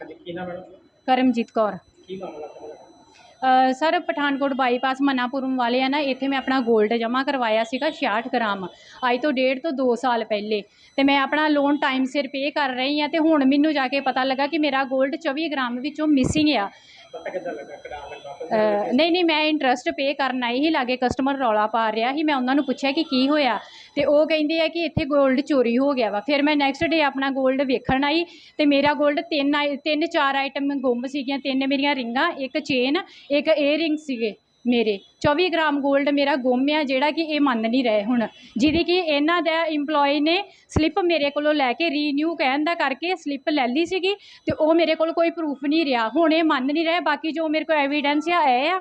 ਹਾਂਜੀ ਕੀ ਨਾਮ ਮੈਡਮ ਕਰਮਜੀਤ ਕੌਰ। ਕੀ ਮਾਮਲਾ ਤੁਹਾਡਾ? ਅ, ਸਰ ਪਠਾਨਕੋਟ ਬਾਈਪਾਸ ਮਨਾਪੁਰਮ ਵਾਲੇ ਆ ਨਾ ਇੱਥੇ ਮੈਂ ਆਪਣਾ 골ਡ ਜਮ੍ਹਾਂ ਕਰਵਾਇਆ ਸੀਗਾ 66 ਗ੍ਰਾਮ। ਅੱਜ ਤੋਂ ਡੇਢ ਤੋਂ 2 ਸਾਲ ਪਹਿਲੇ। ਤੇ ਮੈਂ ਆਪਣਾ ਲੋਨ ਟਾਈਮ ਸਿਰ ਪੇ ਕਰ ਰਹੀ ਹਾਂ ਤੇ ਹੁਣ ਮੈਨੂੰ ਜਾ ਕੇ ਪਤਾ ਲੱਗਾ ਕਿ ਮੇਰਾ 골ਡ 24 ਗ੍ਰਾਮ ਵਿੱਚੋਂ ਮਿਸਿੰਗ ਆ। ਨਹੀਂ ਨਹੀਂ ਮੈਂ ਇੰਟਰਸਟ ਪੇ ਕਰਨ ਆਈ ਸੀ ਲਾਗੇ ਕਸਟਮਰ ਰੌਲਾ ਪਾ ਰਿਹਾ ਸੀ ਮੈਂ ਉਹਨਾਂ ਨੂੰ ਪੁੱਛਿਆ ਕਿ ਕੀ ਹੋਇਆ ਤੇ ਉਹ ਕਹਿੰਦੇ ਆ ਕਿ ਇੱਥੇ ਗੋਲਡ ਚੋਰੀ ਹੋ ਗਿਆ ਵਾ। ਫਿਰ ਮੈਂ ਨੈਕਸਟ ਡੇ ਆਪਣਾ ਗੋਲਡ ਵੇਖਣ ਆਈ ਤੇ ਮੇਰਾ ਗੋਲਡ ਤਿੰਨ ਆਈ- ਤਿੰਨ ਚਾਰ ਆਈਟਮ ਗੁੰਮ ਸੀਗੀਆਂ ਤਿੰਨ ਮੇਰੀਆਂ ਰਿੰਗਾਂ ਇੱਕ ਚੇਨ ਇੱਕ ਏਅਰਿੰਗ ਸੀਗੇ। ਮੇਰੇ। 24 ਗ੍ਰਾਮ 골ਡ ਮੇਰਾ ਗੁੰਮ ਆ ਜਿਹੜਾ ਕਿ ਇਹ ਮੰਨ ਨਹੀਂ ਰਹੇ ਹੁਣ। ਜਿਹਦੀ ਕਿ ਇਹਨਾਂ ਦਾ EMPLOYE ਨੇ ਸਲਿੱਪ ਮੇਰੇ ਕੋਲੋਂ ਲੈ ਕੇ ਰੀਨਿਊ ਕਹਿਣ ਦਾ ਕਰਕੇ ਸਲਿੱਪ ਲੈ ਲਈ ਸੀਗੀ ਤੇ ਉਹ ਮੇਰੇ ਕੋਲ ਕੋਈ ਪ੍ਰੂਫ ਨਹੀਂ ਰਿਹਾ। ਹੁਣ ਇਹ ਮੰਨ ਨਹੀਂ ਰਹੇ ਬਾਕੀ ਜੋ ਮੇਰੇ ਕੋਲ ਐਵੀਡੈਂਸ ਆ ਇਹ ਆ।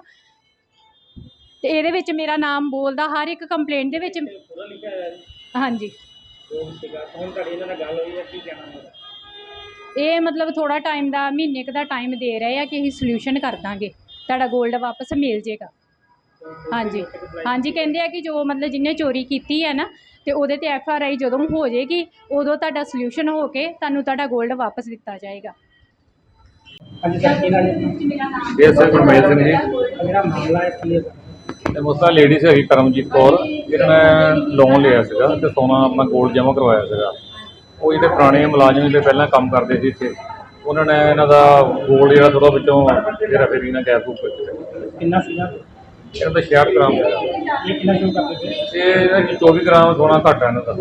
ਤੇ ਇਹਦੇ ਵਿੱਚ ਮੇਰਾ ਨਾਮ ਬੋਲਦਾ ਹਰ ਇੱਕ ਕੰਪਲੇਂਟ ਦੇ ਵਿੱਚ ਪੂਰਾ ਲਿਖਿਆ ਹੋਇਆ ਜੀ। ਹਾਂਜੀ। ਜੋ ਸੀਗਾ। ਹੁਣ ਤੁਹਾਡੀ ਇਹਨਾਂ ਨਾਲ ਗੱਲ ਹੋਈ ਹੈ ਕੀ ਕਹਿਣਾ ਉਹਦਾ ਇਹ ਮਤਲਬ ਥੋੜਾ ਟਾਈਮ ਦਾ ਮਹੀਨੇ ਕੁ ਦਾ ਟਾਈਮ ਦੇ ਰਹੇ ਆ ਕਿ ਅਸੀਂ ਸੋਲੂਸ਼ਨ ਕਰ ਦਾਂਗੇ। ਤੁਹਾਡਾ 골ਡ ਵਾਪਸ ਮਿਲ ਜੇਗਾ। ਹਾਂਜੀ। ਹਾਂਜੀ ਕਹਿੰਦੇ ਆ ਕਿ ਜੋ ਮਤਲਬ ਜਿਹਨੇ ਚੋਰੀ ਕੀਤੀ ਹੈ ਨਾ ਤੇ ਉਹਦੇ ਤੇ ਐਫ ਆਰ ਆਈ ਜਦੋਂ ਹੋ ਜਾਏਗੀ ਉਦੋਂ ਤੁਹਾਡਾ ਸੋਲੂਸ਼ਨ ਹੋ ਕੇ ਤੁਹਾਨੂੰ ਤੁਹਾਡਾ 골ਡ ਵਾਪਸ ਦਿੱਤਾ ਜਾਏਗਾ। ਹਾਂਜੀ ਸਰ ਕੀ ਨਾਮ ਹੈ ਆਪਣਾ? ਇਹ ਸਰ ਗੁਰਮੇਲ ਸਿੰਘ ਜੀ। ਮੇਰਾ ਮਾਮਲਾ ਹੈ ਕੀ ਹੈ? ਤੇ ਮੁਸਤਾ ਲੇਡੀ ਹੈਗੀ ਕਰਮਜੀਤ ਕੌਰ। ਇਹਨਾਂ ਲੋਨ ਲਿਆ ਸੀਗਾ ਤੇ ਸੋਨਾ ਆਪਣਾ ਗੋਲਡ ਜਮ੍ਹਾਂ ਕਰਵਾਇਆ ਸੀਗਾ। ਉਹ ਜਿਹੜੇ ਪੁਰਾਣੇ ਮੁਲਾਜ਼ਮ ਜਿਹੜੇ ਪਹਿਲਾਂ ਕੰਮ ਕਰਦੇ ਸੀ ਇੱਥੇ ਉਹਨਾਂ ਨੇ ਇਹਨਾਂ ਦਾ ਗੋਲਡ ਜਿਹੜਾ ਥੋੜਾ ਵਿੱਚੋਂ ਜਿਹੜਾ ਫਿਰ ਇਹਨਾਂ ਗੈਪ ਵਿੱਚ ਕਿੰਨਾ ਸੀਗਾ? ਇਹਨਾਂ ਦਾ 66 ਗ੍ਰਾਮ ਸੀਗਾ। ਇਹ ਕਿੰਨਾ ਸ਼ੁਰੂ ਕਰਦੇ ਸੀ? ਤੇ ਇਹਨਾਂ 'ਚ 24 ਗ੍ਰਾਮ ਸੋਨਾ ਘੱਟ ਹੈ ਇਹਨਾਂ ਦਾ।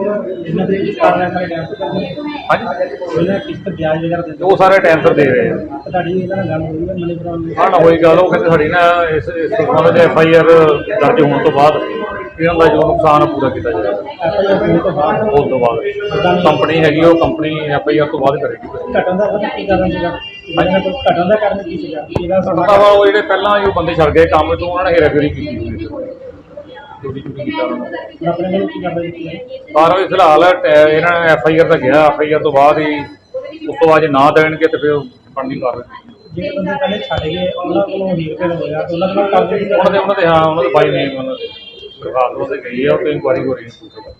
ਇਹਨਾਂ ਦੇ ਕਿਸ ਕਾਰਨ ਸਾਰੇ ਡੈਮ ਤੇ ਹਾਂਜੀ। ਉਹਨਾਂ ਕਿਸ਼ਤ ਵਿਆਜ ਵਗੈਰਾ ਦਿੰਦੇ ਉਹ ਸਾਰੇ ਟਾਈਮ ਸਿਰ ਦੇ ਰਹੇ ਆ। ਤੇ ਤੁਹਾਡੀ ਇਹਨਾਂ ਨਾਲ ਗੱਲ ਹੋਈ ਹੈ ਮਨੀ ਪ੍ਰੋਬਲਮ ਹਾਂ ਨਾ ਹੋਈ ਗੱਲ ਉਹ ਕਹਿੰਦੇ ਸਾਡੀ ਨਾ ਇਸ ਇਸ ਸੰਬੰਧ ਵਿੱਚ ਐਫ ਆਈ ਆਰ ਦਰਜ ਹੋਣ ਤੋਂ ਬਾਅਦ ਇਹਨਾਂ ਦਾ ਜੋ ਨੁਕਸਾਨ ਪੂਰਾ ਕੀਤਾ ਜਾਏਗਾ। ਐਫਆਈਆਰ ਤੋਂ ਬਾਅਦ ਉਸ ਤੋਂ ਬਾਅਦ ਕੰਪਨੀ ਹੈਗੀ ਉਹ ਕੰਪਨੀ ਐਫ ਆਈ ਆਰ ਤੋਂ ਬਾਅਦ ਕਰੇਗੀ। ਘਟਣ ਦਾ ਸਰ ਕੀ ਕਾਰਨ ਸੀਗਾ? ਇਹਨਾਂ ਕੋਲ ਘਟਣ ਦਾ ਕਾਰਨ ਕੀ ਸੀਗਾ? ਇਹਦਾ ਸਾਡਾ ਵਾ ਉਹ ਜਿਹੜੇ ਪਹਿਲਾਂ ਹੀ ਉਹ ਬੰਦੇ ਛੱਡ ਗਏ ਕੰਮ ਤੋਂ ਉਹਨਾਂ ਨੇ ਹੇਰਾਫੇਰੀ ਕੀਤੀ ਹੋਈ ਸੀ ਚੋਰੀ ਚੋਰੀ ਕੀਤਾ ਉਹਨਾਂ ਨੇ। ਆਪਣੇ ਵੱਲੋਂ ਕੀ ਕਰਦੇ ਸੀ ਬਾਰਾਂ ਵਜੇ ਫਿਲਹਾਲ ਟੈ- ਇਹਨਾਂ ਨੇ ਐਫ ਆਈ ਆਰ ਤਾਂ ਗਿਆ ਤੋਂ ਬਾਅਦ ਹੀ ਉਸ ਤੋਂ ਬਾਅਦ ਜੇ ਨਾ ਦੇਣਗੇ ਤੇ ਫਿਰ ਬਣਦੀ ਕਾਰਵਾਈ। ਜਿਹੜੇ ਬੰਦੇ ਪਹਿਲੇ ਛੱਡ ਗਏ ਉਹਨਾਂ ਕੋਲੋਂ ਹੀਰ ਹੋਇਆ ਤੇ ਉਹਨਾਂ ਕੋਲ ਕਰਦੇ ਸੀ ਉਹਨਾਂ ਦੇ ਉਹਨਾਂ ਦੇ ਹਾਂ ਉਹਨਾਂ ਦੇ ਬਾਈ ਨੇ ਉਹਨਾਂ ਦੇ। ਦਰਖਾਸਤ ਉਹਨਾਂ ਗਈ ਆ ਉਹ ਤੇ ਇਨਕੁਆਰੀ ਹੋ ਰਹੀ ਹੈ